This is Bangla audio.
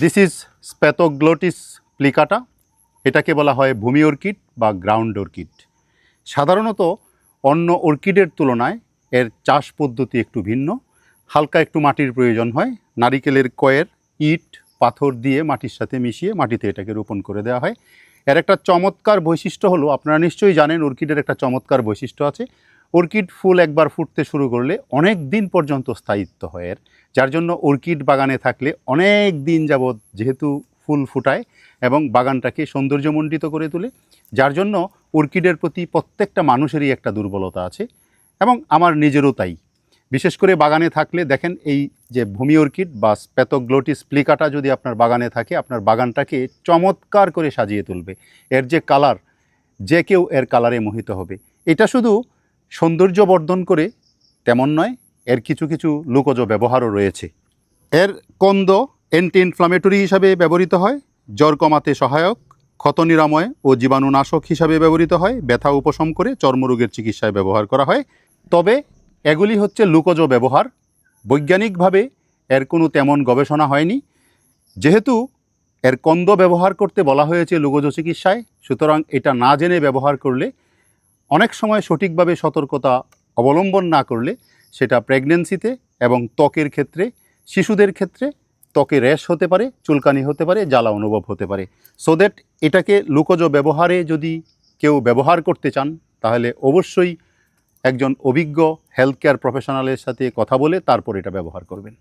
দিস ইজ স্প্যাথোগ্লোটিস প্লিকাটা এটাকে বলা হয় ভূমি অর্কিড বা গ্রাউন্ড অর্কিড। সাধারণত অন্য অর্কিডের তুলনায় এর চাষ পদ্ধতি একটু ভিন্ন। হালকা একটু মাটির প্রয়োজন হয়। নারিকেলের কয়ের, ইট, পাথর দিয়ে মাটির সাথে মিশিয়ে মাটিতে এটাকে রোপণ করে দেওয়া হয়। এর একটা চমৎকার বৈশিষ্ট্য হলো, আপনারা নিশ্চয়ই জানেন অর্কিডের একটা চমৎকার বৈশিষ্ট্য আছে। অর্কিড ফুল একবার ফুটতে শুরু করলে অনেক দিন পর্যন্ত স্থায়িত্ব হয় এর। যার জন্য অর্কিড বাগানে থাকলে অনেক দিন যাবৎ যেহেতু ফুল ফুটায় এবং বাগানটাকে সৌন্দর্যমণ্ডিত করে তোলে, যার জন্য অর্কিডের প্রতি প্রত্যেকটা মানুষেরই একটা দুর্বলতা আছে এবং আমার নিজেরও তাই। বিশেষ করে বাগানে থাকলে দেখেন এই যে ভূমি অর্কিড বা স্প্যাথোগ্লোটিস প্লিকাটা যদি আপনার বাগানে থাকে, আপনার বাগানটাকে চমৎকার করে সাজিয়ে তুলবে। এর যে কালার, যে কেউ এর কালারে মোহিত হবে। এটা শুধু সৌন্দর্য বর্ধন করে তেমন নয়, এর কিছু কিছু লুকজ ব্যবহারও রয়েছে। এর কন্দ অ্যান্টি ইনফ্লামেটরি হিসাবে ব্যবহৃত হয়, জ্বর কমাতে সহায়ক, ক্ষত নিরাময় ও জীবাণুনাশক হিসাবে ব্যবহৃত হয়, ব্যথা উপশম করে চর্মরোগের চিকিৎসায় ব্যবহার করা হয়। তবে এগুলি হচ্ছে লুকজ ব্যবহার। বৈজ্ঞানিকভাবে এর কোনো তেমন গবেষণা হয়নি। যেহেতু এর কন্দ ব্যবহার করতে বলা হয়েছে লুকজ চিকিৎসায়, সুতরাং এটা না জেনে ব্যবহার করলে অনেক সময় সঠিকভাবে সতর্কতা অবলম্বন না করলে সেটা প্রেগনেন্সিতে এবং ত্বকের ক্ষেত্রে, শিশুদের ক্ষেত্রে ত্বকে র্যাশ হতে পারে, চুলকানি হতে পারে, জ্বালা অনুভব হতে পারে। সো দ্যাট এটাকে লুকজ ব্যবহারে যদি কেউ ব্যবহার করতে চান, তাহলে অবশ্যই একজন অভিজ্ঞ হেলথ কেয়ার প্রফেশনালের সাথে কথা বলে তারপর এটা ব্যবহার করবেন।